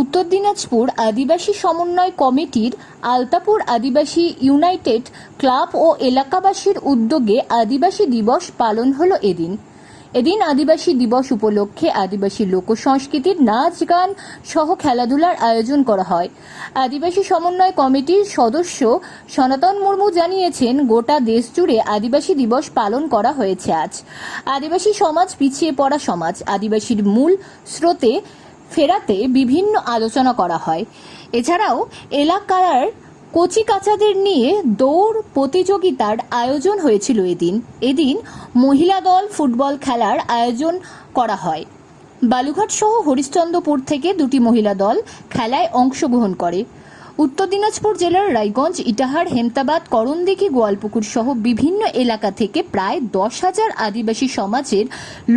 উত্তর দিনাজপুর আদিবাসী সমন্বয় কমিটির আলতাপুর আদিবাসী ইউনাইটেড ক্লাব ও এলাকাবাসীর উদ্যোগে আদিবাসী দিবস পালন হলো এদিন। এদিন আদিবাসী দিবস উপলক্ষে আদিবাসী লোকসংস্কৃতির নাচ, গান সহ খেলাধুলার আয়োজন করা হয়। আদিবাসী সমন্বয় কমিটির সদস্য সনাতন মুর্মু জানিয়েছেন, গোটা দেশ জুড়ে আদিবাসী দিবস পালন করা হয়েছে আজ। আদিবাসী সমাজ পিছিয়ে পড়া সমাজ, আদিবাসীর মূল স্রোতে ফেরাতে বিভিন্ন আলোচনা করা হয়। এছাড়াও এলাকার কচি কাচাদের নিয়ে দৌড় প্রতিযোগিতার আয়োজন হয়েছিল এদিন। এদিন মহিলা দল ফুটবল খেলার আয়োজন করা হয়। বালুঘাট সহ হরিশ্চন্দ্রপুর থেকে দুটি মহিলা দল খেলায় অংশগ্রহণ করে। উত্তর দিনাজপুর জেলার রায়গঞ্জ, ইটাহার, হেমতাবাদ, করণদিঘি, গোয়ালপুকুর সহ বিভিন্ন এলাকা থেকে প্রায় দশ হাজার আদিবাসী সমাজের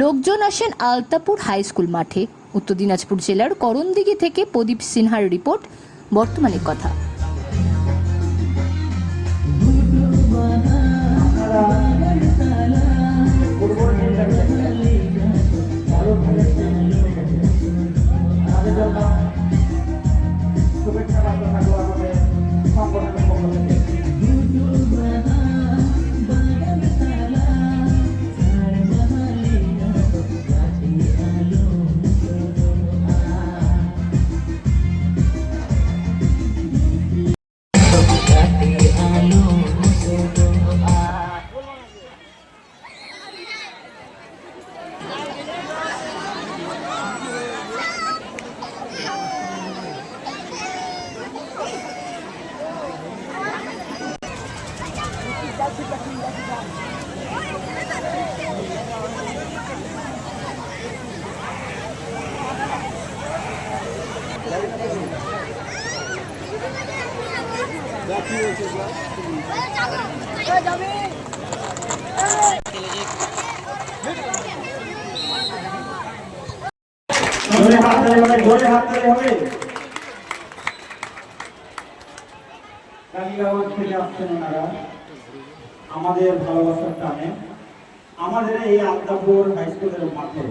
লোকজন আসেন আলতাপুর হাই স্কুল মাঠে। উত্তর দিনাজপুর জেলার করণদিঘি থেকে প্রদীপ সিনহার রিপোর্ট বর্তমানে কথা। আমাদের ভালোবাসার টানে আমাদের এই আলতাপুর হাই স্কুলের মাঠে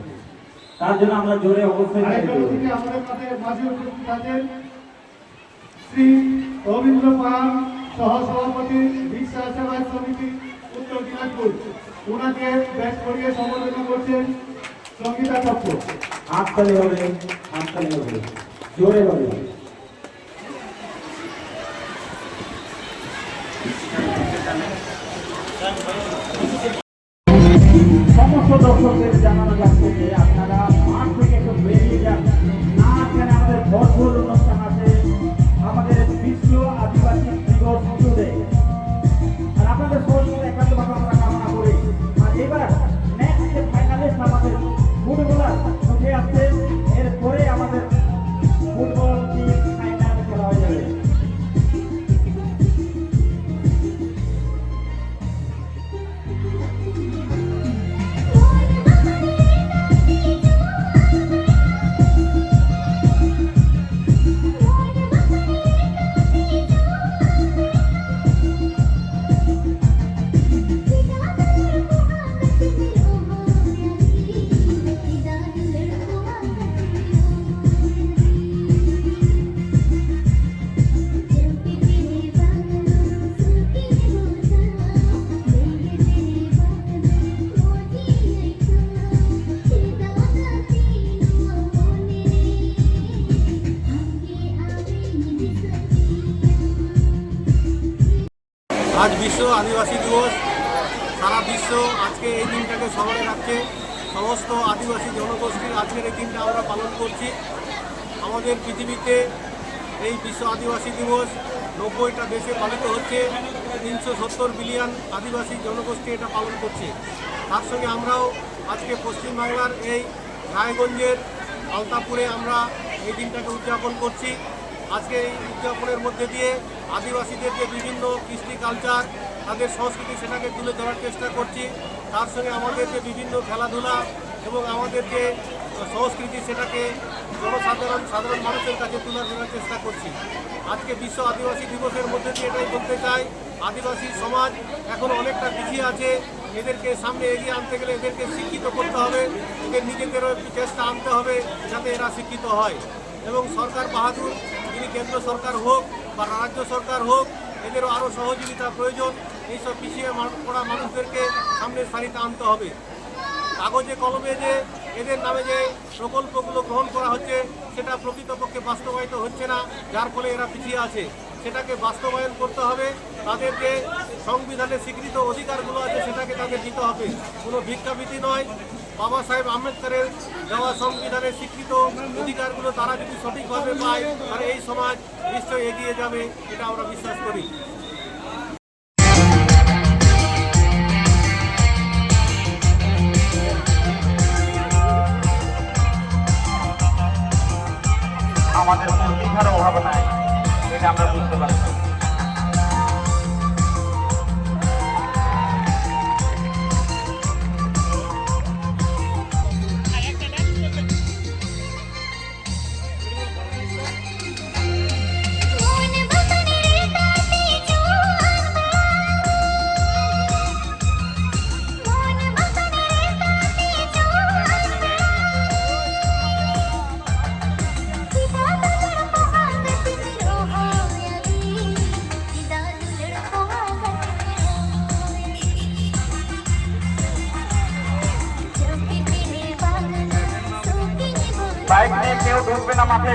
তার জন্য আমরা জোরে অবশ্যই। অতিথি আমাদের মাঝে উপস্থিত আছেন শ্রী রবীন্দ্র পাল সহসভাপতি বিশ্ব সেবা সমিতি উত্তর দিনাজপুর। ওনাকে ব্যাস করিয়ে সম্বোধনা করছেন সঙ্গীতা চক্র। হাত তালি হবে হাত তালি হবে। জোরে হবে সমস্ত দর্শকদের জানানো যাচ্ছে যে আজ বিশ্ব আদিবাসী দিবস। সারা বিশ্ব আজকে এই দিনটাকে স্মরণে রাখছে। সমস্ত আদিবাসী জনগোষ্ঠীর আজকের এই দিনটা আমরা পালন করছি। আমাদের পৃথিবীতে এই বিশ্ব আদিবাসী দিবস নব্বইটা দেশে পালিত হচ্ছে। তিনশো সত্তর বিলিয়ন আদিবাসী জনগোষ্ঠী এটা পালন করছে। তার সঙ্গে আমরাও আজকে পশ্চিমবাংলার এই রায়গঞ্জের আলতাপুরে আমরা এই দিনটাকে উদযাপন করছি। আজকে এই উদযাপনের মধ্যে দিয়ে আদিবাসীদের যে বিভিন্ন কৃষ্টি কালচার তাদের সংস্কৃতি সেটাকে তুলে ধরার চেষ্টা করছি। তার সঙ্গে আমাদের যে বিভিন্ন খেলাধুলা এবং আমাদের যে সংস্কৃতি সেটাকে জনসাধারণ, সাধারণ মানুষের কাছে তুলে ধরার চেষ্টা করছি। আজকে বিশ্ব আদিবাসী দিবসের মধ্যে দিয়ে এটাই বলতে চাই, আদিবাসী সমাজ এখন অনেকটা পিছিয়ে আছে। এদেরকে সামনে এগিয়ে আনতে গেলে এদেরকে শিক্ষিত করতে হবে, এদের নিজেদেরও চেষ্টা আনতে হবে যাতে এরা শিক্ষিত হয়। এবং সরকার বাহাদুর তিনি কেন্দ্র সরকার হোক বা রাজ্য সরকার হোক, এদেরও আরও সহযোগিতা প্রয়োজন। এইসব পিছিয়ে পড়া মানুষদেরকে সামনের সারিতে আনতে হবে। কাগজে কলমে যে এদের নামে যে প্রকল্পগুলো গ্রহণ করা হচ্ছে, সেটা প্রকৃতপক্ষে বাস্তবায়িত হচ্ছে না, যার ফলে এরা পিছিয়ে আছে। সেটাকে বাস্তবায়ন করতে হবে, তাদের যে সংবিধানে স্বীকৃত অধিকারগুলো আছে, সেটাকে তাদের দিতে হবে। কোনো ভিক্ষাবৃত্তি নয় বাবা সাহেব আম্বেদকরের দেওয়া সংবিধানে স্বীকৃত অধিকারগুলো তারা যদি সঠিকভাবে পায়, তাহলে এই সমাজ নিশ্চয়ই এগিয়ে যাবে, এটা আমরা বিশ্বাস করি। বাইক নিয়ে কেউ ঢুকবে না মাঠে